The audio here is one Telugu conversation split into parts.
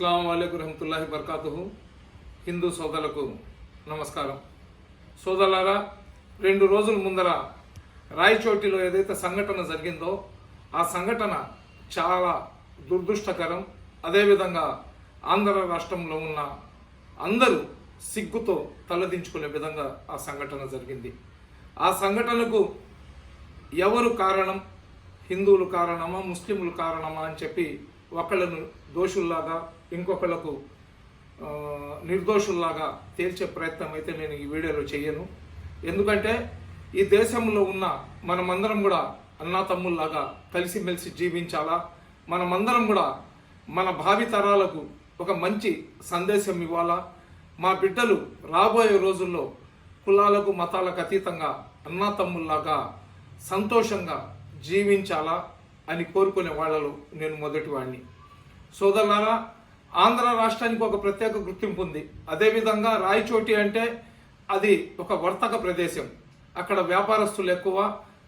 అస్సలం అయికు రహమతుల్లాహి బర్కాతు హిందూ సోదరులకు నమస్కారం. సోదరులారా రెండు రోజుల ముందర రాయచోటిలో ఏదైతే సంఘటన జరిగిందో ఆ సంఘటన చాలా దురదృష్టకరం. అదేవిధంగా ఆంధ్ర రాష్ట్రంలో ఉన్న అందరూ సిగ్గుతో తలదించుకునే విధంగా ఆ సంఘటన జరిగింది. ఆ సంఘటనకు ఎవరు కారణం? హిందువులు కారణమా? ముస్లింలు కారణమా? అని చెప్పి ఒకళ్ళను దోషుల్లాగా ఇంకొకళ్ళకు నిర్దోషుల్లాగా తేల్చే ప్రయత్నం అయితే నేను ఈ వీడియోలో చేయను ఎందుకంటే ఈ దేశంలో ఉన్న మనమందరం కూడా అన్నా తమ్ముల్లాగా కలిసిమెలిసి జీవించాలా? మనమందరం కూడా మన భావితరాలకు ఒక మంచి సందేశం ఇవ్వాలా? మా బిడ్డలు రాబోయే రోజుల్లో కులాలకు మతాలకు అతీతంగా అన్నా తమ్ముల్లాగా సంతోషంగా జీవించాలా? అని కోరుకునే వాళ్ళలో నేను మొదటి వాడిని సోదరులారా ఆంధ్ర రాష్ట్రానికి ఒక ప్రత్యేక గుర్తింపు ఉంది. అదేవిధంగా రాయచోటి అంటే అది ఒక వర్తక ప్రదేశం. అక్కడ వ్యాపారస్తులు ఎక్కువ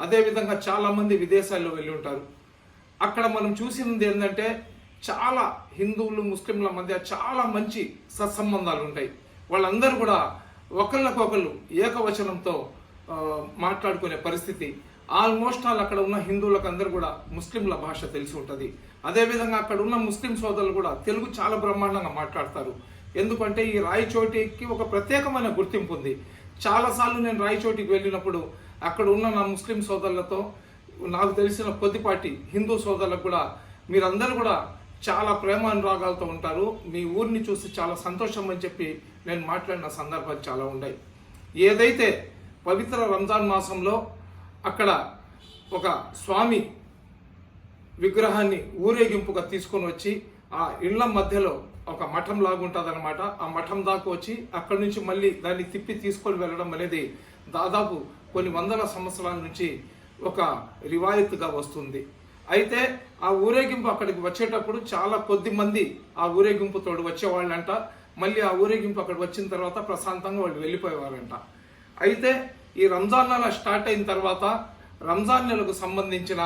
అదేవిధంగా చాలామంది విదేశాల్లో వెళ్ళి ఉంటారు అక్కడ మనం చూసినది ఏంటంటే చాలా హిందువులు ముస్లింల మధ్య చాలా మంచి సత్సంబంధాలు ఉంటాయి. వాళ్ళందరూ కూడా ఒకళ్ళకొకళ్ళు ఏకవచనంతో మాట్లాడుకునే పరిస్థితి. ఆల్మోస్ట్ ఆల్ అక్కడ ఉన్న హిందువులకు అందరూ కూడా ముస్లింల భాష తెలిసి ఉంటుంది. అదేవిధంగా అక్కడ ఉన్న ముస్లిం సోదరులు కూడా తెలుగు చాలా బ్రహ్మాండంగా మాట్లాడతారు. ఎందుకంటే ఈ రాయచోటికి ఒక ప్రత్యేకమైన గుర్తింపు ఉంది. చాలాసార్లు నేను రాయచోటికి వెళ్ళినప్పుడు అక్కడ ఉన్న నా ముస్లిం సోదరులతో నాకు తెలిసిన కొద్దిపాటి హిందూ సోదరులకు కూడా మీరందరూ కూడా చాలా ప్రేమ అనురాగాలతో ఉంటారు. మీ ఊరిని చూసి చాలా సంతోషం అని చెప్పి నేను మాట్లాడిన సందర్భాలు చాలా ఉన్నాయి. ఏదైతే పవిత్ర రంజాన్ మాసంలో అక్కడ ఒక స్వామి విగ్రహాన్ని ఊరేగింపుగా తీసుకొని వచ్చి ఆ ఇళ్ళ మధ్యలో ఒక మఠం లాగుంటుంది అనమాట ఆ మఠం దాకా వచ్చి అక్కడి నుంచి మళ్ళీ దాన్ని తిప్పి తీసుకొని వెళ్ళడం అనేది దాదాపు కొన్ని వందల సంవత్సరాల నుంచి ఒక రివాయత్గా వస్తుంది. అయితే ఆ ఊరేగింపు అక్కడికి వచ్చేటప్పుడు చాలా కొద్ది మంది ఆ ఊరేగింపుతో వచ్చేవాళ్ళంట. మళ్ళీ ఆ ఊరేగింపు అక్కడ వచ్చిన తర్వాత ప్రశాంతంగా వాళ్ళు వెళ్ళిపోయేవారంట అయితే ఈ రంజాన్ నెల స్టార్ట్ అయిన తర్వాత రంజాన్ నెలకు సంబంధించిన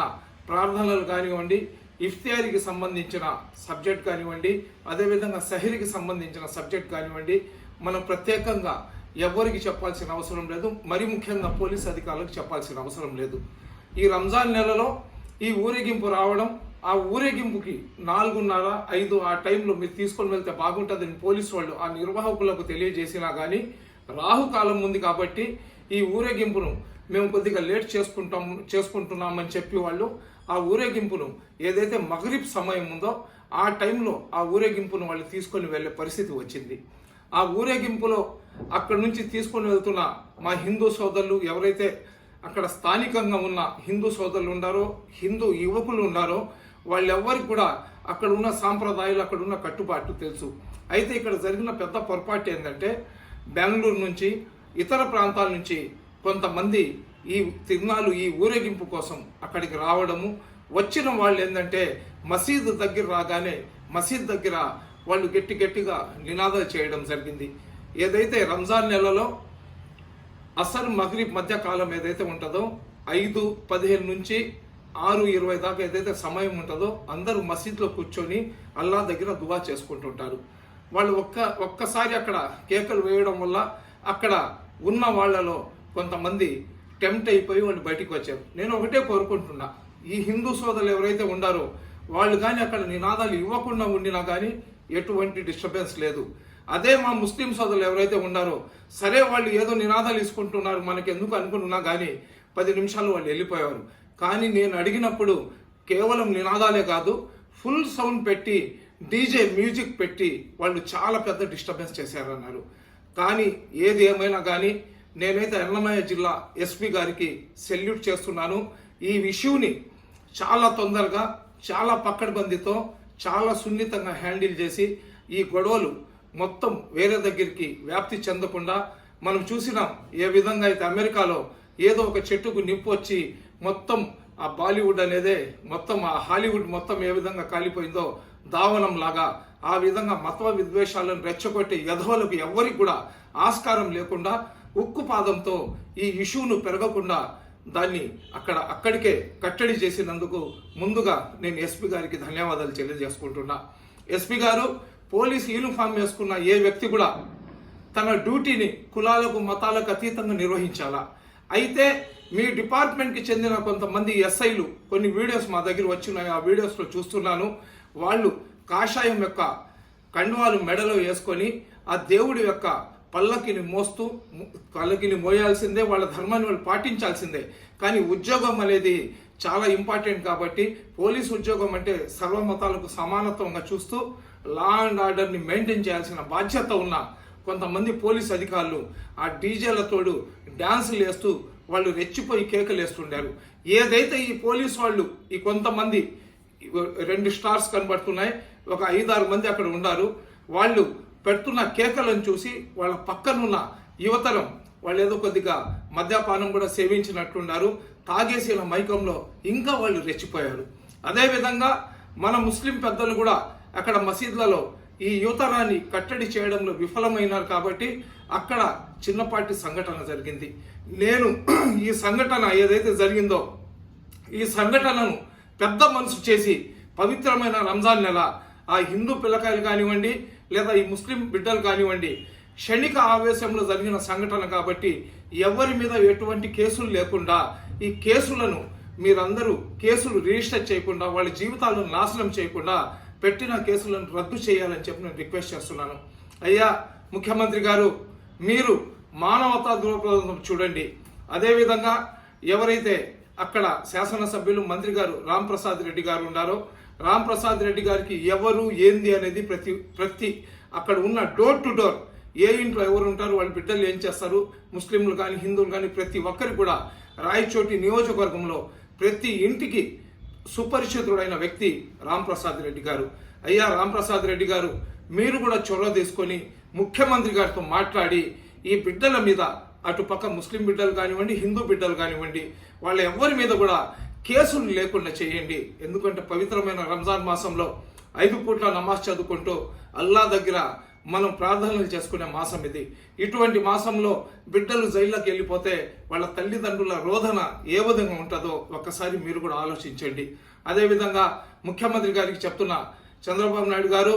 ప్రార్థనలు కానివ్వండి ఇఫ్తియారికి సంబంధించిన సబ్జెక్ట్ కానివ్వండి అదేవిధంగా సహిరికి సంబంధించిన సబ్జెక్ట్ కానివ్వండి మనం ప్రత్యేకంగా ఎవరికి చెప్పాల్సిన అవసరం లేదు మరి ముఖ్యంగా పోలీస్ అధికారులకు చెప్పాల్సిన అవసరం లేదు. ఈ రంజాన్ నెలలో ఈ ఊరేగింపు రావడం ఆ ఊరేగింపుకి నాలుగున్నర ఐదు ఆ టైంలో మీరు తీసుకొని వెళ్తే బాగుంటుందని పోలీసు వాళ్ళు ఆ నిర్వాహకులకు తెలియజేసినా కానీ రాహుకాలం ఉంది కాబట్టి ఈ ఊరేగింపును మేము కొద్దిగా లేట్ చేసుకుంటాం చేసుకుంటున్నామని చెప్పి వాళ్ళు ఆ ఊరేగింపును ఏదైతే మగరిబ్ సమయం ఉందో ఆ టైంలో ఆ ఊరేగింపును వాళ్ళు తీసుకొని వెళ్ళే పరిస్థితి వచ్చింది. ఆ ఊరేగింపులో అక్కడి నుంచి తీసుకొని వెళ్తున్న మా హిందూ సోదరులు ఎవరైతే అక్కడ స్థానికంగా ఉన్న హిందూ సోదరులు ఉన్నారో హిందూ యువకులు ఉన్నారో వాళ్ళెవ్వరికి కూడా అక్కడ ఉన్న సాంప్రదాయాలు అక్కడ ఉన్న కట్టుబాట్లు తెలుసు. అయితే ఇక్కడ జరిగిన పెద్ద పొరపాటు ఏంటంటే బెంగళూరు నుంచి ఇతర ప్రాంతాల నుంచి కొంతమంది ఈ తిరునాలు ఈ ఊరేగింపు కోసం అక్కడికి రావడము వచ్చిన వాళ్ళు ఏంటంటే మసీదు దగ్గర రాగానే మసీద్ దగ్గర వాళ్ళు గట్టి గట్టిగా నినాదాలు చేయడం జరిగింది. ఏదైతే రంజాన్ నెలలో అసలు మగ్రిబ్ మధ్య కాలం ఏదైతే ఉంటుందో ఐదు పదిహేను నుంచి ఆరు ఇరవై దాకా ఏదైతే సమయం ఉంటుందో అందరూ మసీద్లో కూర్చొని అల్లా దగ్గర దువా చేసుకుంటుంటారు. వాళ్ళు ఒక్క ఒక్కసారి అక్కడ కేకలు వేయడం వల్ల అక్కడ ఉన్న వాళ్ళలో కొంతమంది టెంప్ట్ అయిపోయి వాళ్ళు బయటికి వచ్చారు. నేను ఒకటే కోరుకుంటున్నా ఈ హిందూ సోదరులు ఎవరైతే ఉండారో వాళ్ళు కానీ అక్కడ నినాదాలు ఇవ్వకుండా ఉండినా కానీ ఎటువంటి డిస్టర్బెన్స్ లేదు. అదే మా ముస్లిం సోదరులు ఎవరైతే ఉన్నారో సరే వాళ్ళు ఏదో నినాదాలు ఇసుకుంటున్నారు మనకి ఎందుకు అనుకుంటున్నా కానీ పది నిమిషాలు వాళ్ళు వెళ్ళిపోయారు కానీ నేను అడిగినప్పుడు కేవలం నినాదాలే కాదు ఫుల్ సౌండ్ పెట్టి డీజే మ్యూజిక్ పెట్టి వాళ్ళు చాలా పెద్ద డిస్టర్బెన్స్ చేశారన్నారు. కానీ ఏది ఏమైనా కానీ నేనైతే ఎల్లమయ్య జిల్లా ఎస్పీ గారికి సెల్యూట్ చేస్తున్నాను. ఈ ఇష్యూని చాలా తొందరగా చాలా పక్కడబందితో చాలా సున్నితంగా హ్యాండిల్ చేసి ఈ గొడవలు మొత్తం వేరే దగ్గరికి వ్యాప్తి చెందకుండా మనం చూసినాం ఏ విధంగా అయితే అమెరికాలో ఏదో ఒక చెట్టుకు నిప్పు వచ్చి మొత్తం ఆ బాలీవుడ్ అనేదే మొత్తం ఆ హాలీవుడ్ మొత్తం ఏ విధంగా కాలిపోయిందో దావనం లాగా ఆ విధంగా మత విద్వేషాలను రెచ్చగొట్టి యధవులకు ఎవ్వరికి కూడా ఆస్కారం లేకుండా ఉక్కు పాదంతో ఈ ఇష్యూను పెరగకుండా దాన్ని అక్కడ అక్కడికే కట్టడి చేసినందుకు ముందుగా నేను ఎస్పీ గారికి ధన్యవాదాలు తెలియజేసుకుంటున్నా. ఎస్పీ గారు పోలీస్ యూనిఫామ్ వేసుకున్న ఏ వ్యక్తి కూడా తన డ్యూటీని కులాలకు మతాలకు అతీతంగా నిర్వహించాలా? అయితే మీ డిపార్ట్మెంట్కి చెందిన కొంతమంది ఎస్ఐలు కొన్ని వీడియోస్ మా దగ్గర వచ్చినాయి ఆ వీడియోస్లో చూస్తున్నాను. వాళ్ళు కాషాయం యొక్క కండువాలు మెడలో వేసుకొని ఆ దేవుడి యొక్క పల్లకిని మోస్తూ పల్లకిని మోయాల్సిందే వాళ్ళ ధర్మాన్ని వాళ్ళు పాటించాల్సిందే. కానీ ఉద్యోగం అనేది చాలా ఇంపార్టెంట్ కాబట్టి పోలీస్ ఉద్యోగం అంటే సర్వమతాలకు సమానత్వంగా చూస్తూ లా అండ్ ఆర్డర్ని మెయింటైన్ చేయాల్సిన బాధ్యత ఉన్న కొంతమంది పోలీస్ అధికారులు ఆ డీజేలతోడు డ్యాన్సులు వేస్తూ వాళ్ళు రెచ్చిపోయి కేకలు వేస్తుండారు ఏదైతే ఈ పోలీస్ వాళ్ళు ఈ కొంతమంది రెండు స్టార్స్ కనబడుతున్నాయి ఒక ఐదారు మంది అక్కడ ఉన్నారు వాళ్ళు పెడుతున్న కేకలను చూసి వాళ్ళ పక్కనున్న యువతరం వాళ్ళు ఏదో కొద్దిగా మద్యపానం కూడా సేవించినట్లున్నారు తాగేసిన మైకంలో ఇంకా వాళ్ళు రెచ్చిపోయారు. అదేవిధంగా మన ముస్లిం పెద్దలు కూడా అక్కడ మసీద్లలో ఈ యువతరాన్ని కట్టడి చేయడంలో విఫలమైనారు కాబట్టి అక్కడ చిన్నపాటి సంఘటన జరిగింది. నేను ఈ సంఘటన ఏదైతే జరిగిందో ఈ సంఘటనను పెద్ద మనసు చేసి పవిత్రమైన రంజాన్ నెల ఆ హిందూ పిల్లకాయలు కానివ్వండి లేదా ఈ ముస్లిం బిడ్డలు కానివ్వండి క్షణిక ఆవేశంలో జరిగిన సంఘటన కాబట్టి ఎవరి మీద ఎటువంటి కేసులు లేకుండా ఈ కేసులను మీరందరూ కేసులు రిజిస్టర్ చేయకుండా వాళ్ళ జీవితాలను నాశనం చేయకుండా పెట్టిన కేసులను రద్దు చేయాలని చెప్పి నేను రిక్వెస్ట్ చేస్తున్నాను. అయ్యా ముఖ్యమంత్రి గారు మీరు మానవతా దృక్పథం చూడండి. అదేవిధంగా ఎవరైతే అక్కడ శాసనసభ్యులు మంత్రి గారు రామ్ ప్రసాద్ రెడ్డి గారు ఉన్నారో రామ్ ప్రసాద్ రెడ్డి గారికి ఎవరు ఏంది అనేది ప్రతి ప్రతి అక్కడ ఉన్న డోర్ టు డోర్ ఏ ఇంట్లో ఎవరు ఉంటారు వాళ్ళ బిడ్డలు ఏం చేస్తారు? ముస్లింలు కానీ హిందువులు కానీ ప్రతి ఒక్కరికి కూడా రాయచోటి నియోజకవర్గంలో ప్రతి ఇంటికి సుపరిచితుడైన వ్యక్తి రాంప్రసాద్ రెడ్డి గారు. అయ్యా రాంప్రసాద్ రెడ్డి గారు మీరు కూడా చొరవ తీసుకొని ముఖ్యమంత్రి గారితో మాట్లాడి ఈ బిడ్డల మీద అటుపక్క ముస్లిం బిడ్డలు కానివ్వండి హిందూ బిడ్డలు కానివ్వండి వాళ్ళ ఎవరి మీద కూడా కేసులు లేకుండా చేయండి. ఎందుకంటే పవిత్రమైన రంజాన్ మాసంలో ఐదు పూట్ల నమాజ్ చదువుకుంటూ అల్లా దగ్గర మనం ప్రార్థనలు చేసుకునే మాసం ఇది. ఇటువంటి మాసంలో బిడ్డలు జైల్లోకి వెళ్ళిపోతే వాళ్ళ తల్లిదండ్రుల రోధన ఏ విధంగా ఉంటుందో ఒక్కసారి మీరు కూడా ఆలోచించండి. అదేవిధంగా ముఖ్యమంత్రి గారికి చెప్తున్నా చంద్రబాబు నాయుడు గారు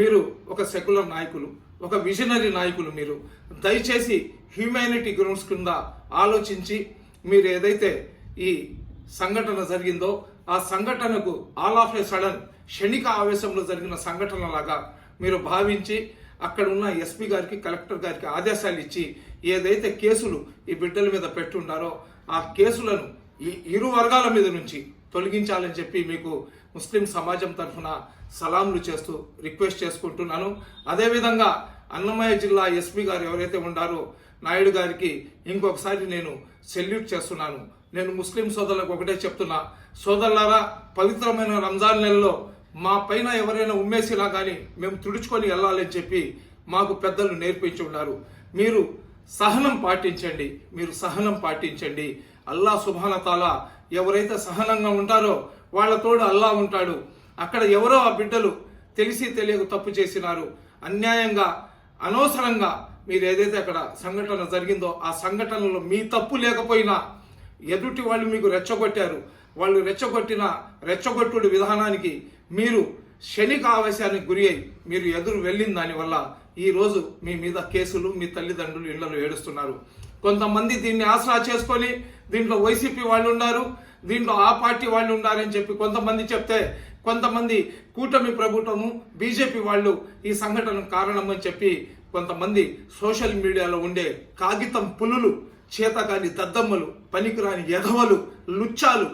మీరు ఒక సెక్యులర్ నాయకులు ఒక విజనరీ నాయకులు మీరు. దయచేసి హ్యూమానిటీ గ్రౌండ్స్ కింద ఆలోచించి మీరు ఏదైతే ఈ సంఘటన జరిగిందో ఆ సంఘటనకు ఆల్ ఆఫ్ ఏ సడన్ క్షణిక ఆవేశంలో జరిగిన సంఘటన లాగా మీరు భావించి అక్కడ ఉన్న ఎస్పీ గారికి కలెక్టర్ గారికి ఆదేశాలు ఇచ్చి ఏదైతే కేసులు ఈ బిడ్డల మీద పెట్టుండారో ఆ కేసులను ఈ ఇరు వర్గాల మీద నుంచి తొలగించాలని చెప్పి మీకు ముస్లిం సమాజం తరఫున సలాంలు చేస్తూ రిక్వెస్ట్ చేసుకుంటున్నాను. అదేవిధంగా అన్నమయ్య జిల్లా ఎస్పీ గారు ఎవరైతే ఉండారో నాయుడు గారికి ఇంకొకసారి నేను సెల్యూట్ చేస్తున్నాను. నేను ముస్లిం సోదరులకు ఒకటే చెప్తున్నా. సోదరులారా పవిత్రమైన రంజాన్ నెలలో మా పైన ఎవరైనా ఉమ్మేసినా కానీ మేము తుడుచుకొని వెళ్ళాలని చెప్పి మాకు పెద్దలు నేర్పించి ఉన్నారు. మీరు సహనం పాటించండి. మీరు సహనం పాటించండి. అల్లా సుభానతాల ఎవరైతే సహనంగా ఉంటారో వాళ్ళతోడు అల్లా ఉంటాడు. అక్కడ ఎవరో ఆ బిడ్డలు తెలిసి తెలియక తప్పు చేసినారు. అన్యాయంగా అనవసరంగా మీరు ఏదైతే అక్కడ సంఘటన జరిగిందో ఆ సంఘటనలో మీ తప్పు లేకపోయినా ఎదుటి వాళ్ళు మీకు రెచ్చగొట్టారు. వాళ్ళు రెచ్చగొట్టిన రెచ్చగొట్టుడి విధానానికి మీరు క్షణిక ఆవేశానికి గురి అయి మీరు ఎదురు వెళ్ళిన దానివల్ల ఈరోజు మీ మీద కేసులు మీ తల్లిదండ్రులు ఇళ్ళలో ఏడుస్తున్నారు. కొంతమంది దీన్ని ఆసరా చేసుకొని దీంట్లో వైసీపీ వాళ్ళు ఉన్నారు దీంట్లో ఆ పార్టీ వాళ్ళు ఉన్నారని చెప్పి కొంతమంది చెప్తే కొంతమంది కూటమి ప్రభుత్వము బీజేపీ వాళ్ళు ఈ సంఘటన కారణమని చెప్పి కొంతమంది సోషల్ మీడియాలో ఉండే కాగితం పులులు చేతకాని దద్దమ్మలు పనికిరాని ఎధవలు లుచ్చాలు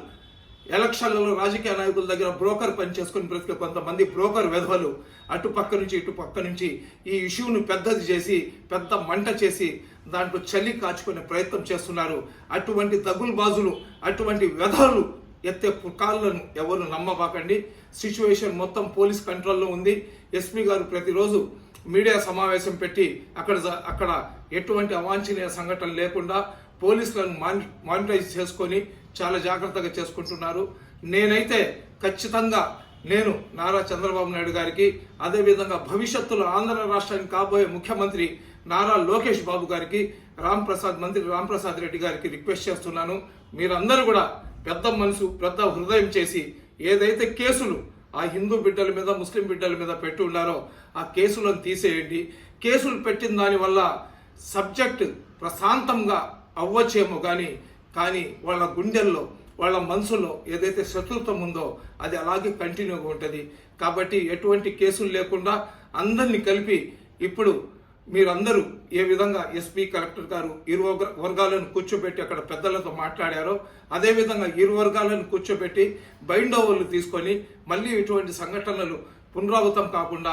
ఎలక్షన్లలో రాజకీయ నాయకుల దగ్గర బ్రోకర్ పని చేసుకుని బ్రతికే కొంతమంది బ్రోకర్ వెధవలు అటు పక్క నుంచి ఇటు పక్క నుంచి ఈ ఇష్యూను పెద్దది చేసి పెద్ద మంట చేసి దాంట్లో చలి కాచుకునే ప్రయత్నం చేస్తున్నారు. అటువంటి దగులు బాజులు అటువంటి వెధవలు ఎత్తే పుకాళ్ళను ఎవరు నమ్మబాకండి. సిచ్యువేషన్ మొత్తం పోలీస్ కంట్రోల్లో ఉంది. ఎస్పీ గారు ప్రతిరోజు మీడియా సమావేశం పెట్టి అక్కడ అక్కడ ఎటువంటి అవాంఛనీయ సంఘటన లేకుండా పోలీసులను మానిటైజ్ చేసుకొని చాలా జాగ్రత్తగా చేసుకుంటున్నారు. నేనైతే ఖచ్చితంగా నేను నారా చంద్రబాబు నాయుడు గారికి అదేవిధంగా భవిష్యత్తులో ఆంధ్ర రాష్ట్రానికి కాబోయే ముఖ్యమంత్రి నారా లోకేష్ బాబు గారికి రామ్ ప్రసాద్ మంత్రి రామ్ ప్రసాద్ రెడ్డి గారికి రిక్వెస్ట్ చేస్తున్నాను. మీరందరూ కూడా పెద్ద మనసు పెద్ద హృదయం చేసి ఏదైతే కేసులు ఆ హిందూ బిడ్డల మీద ముస్లిం బిడ్డల మీద పెట్టి ఉన్నారో ఆ కేసులను తీసేయండి. కేసులు పెట్టిన దానివల్ల సబ్జెక్ట్ ప్రశాంతంగా అవ్వచ్చేమో కానీ కానీ వాళ్ళ గుండెల్లో వాళ్ళ మనసులో ఏదైతే శత్రుత్వం ఉందో అది అలాగే కంటిన్యూగా ఉంటుంది. కాబట్టి ఎటువంటి కేసులు లేకుండా అందరినీ కలిపి ఇప్పుడు మీరందరూ ఏ విధంగా ఎస్పీ కలెక్టర్ గారు ఇరు వర్గ- వర్గాలను కూర్చోబెట్టి అక్కడ పెద్దలతో మాట్లాడారో అదేవిధంగా ఇరు వర్గాలను కూర్చోబెట్టి బైండ్ ఓవర్లు తీసుకొని మళ్ళీ ఇటువంటి సంఘటనలు పునరావృతం కాకుండా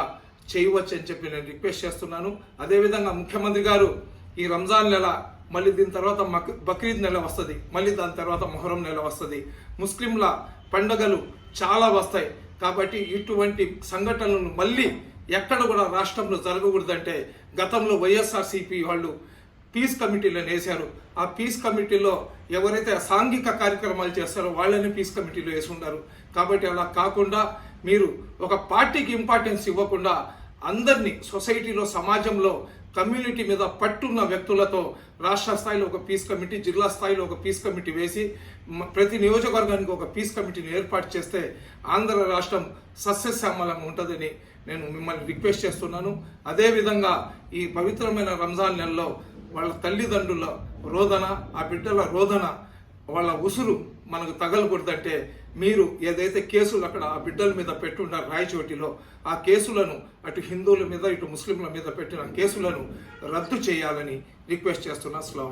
చేయవచ్చు అని చెప్పి నేను రిక్వెస్ట్ చేస్తున్నాను. అదేవిధంగా ముఖ్యమంత్రి గారు ఈ రంజాన్ నెల మళ్ళీ దీని తర్వాత మక్ బక్రీద్ నెల వస్తుంది. మళ్ళీ దాని తర్వాత మొహరం నెల వస్తుంది. ముస్లింల పండగలు చాలా వస్తాయి. కాబట్టి ఇటువంటి సంఘటనలను మళ్ళీ ఎక్కడ కూడా రాష్ట్రంలో జరగకూడదంటే గతంలో వైఎస్ఆర్సీపీ వాళ్ళు పీస్ కమిటీలను వేశారు ఆ పీస్ కమిటీలో ఎవరైతే సాంఘిక కార్యక్రమాలు చేస్తారో వాళ్ళని పీస్ కమిటీలో వేసి కాబట్టి అలా కాకుండా మీరు ఒక పార్టీకి ఇంపార్టెన్స్ ఇవ్వకుండా అందరినీ సొసైటీలో సమాజంలో కమ్యూనిటీ మీద పట్టున్న వ్యక్తులతో రాష్ట్ర స్థాయిలో ఒక పీస్ కమిటీ జిల్లా స్థాయిలో ఒక పీస్ కమిటీ వేసి ప్రతి నియోజకవర్గానికి ఒక పీస్ కమిటీని ఏర్పాటు చేస్తే ఆంధ్ర రాష్ట్రం సస్యశ్యామలంగా ఉంటుందని నేను మిమ్మల్ని రిక్వెస్ట్ చేస్తున్నాను. అదేవిధంగా ఈ పవిత్రమైన రంజాన్ నెలలో వాళ్ళ తల్లిదండ్రుల రోదన ఆ బిడ్డల రోదన వాళ్ళ ఉసురు మనకు తగలకూడదంటే మీరు ఏదైతే కేసులు అక్కడ ఆ బిడ్డల మీద పెట్టుంటారు రాయచోటిలో ఆ కేసులను అటు హిందువుల మీద ఇటు ముస్లింల మీద పెట్టిన కేసులను రద్దు చేయాలని రిక్వెస్ట్ చేస్తున్నా. అస్సలం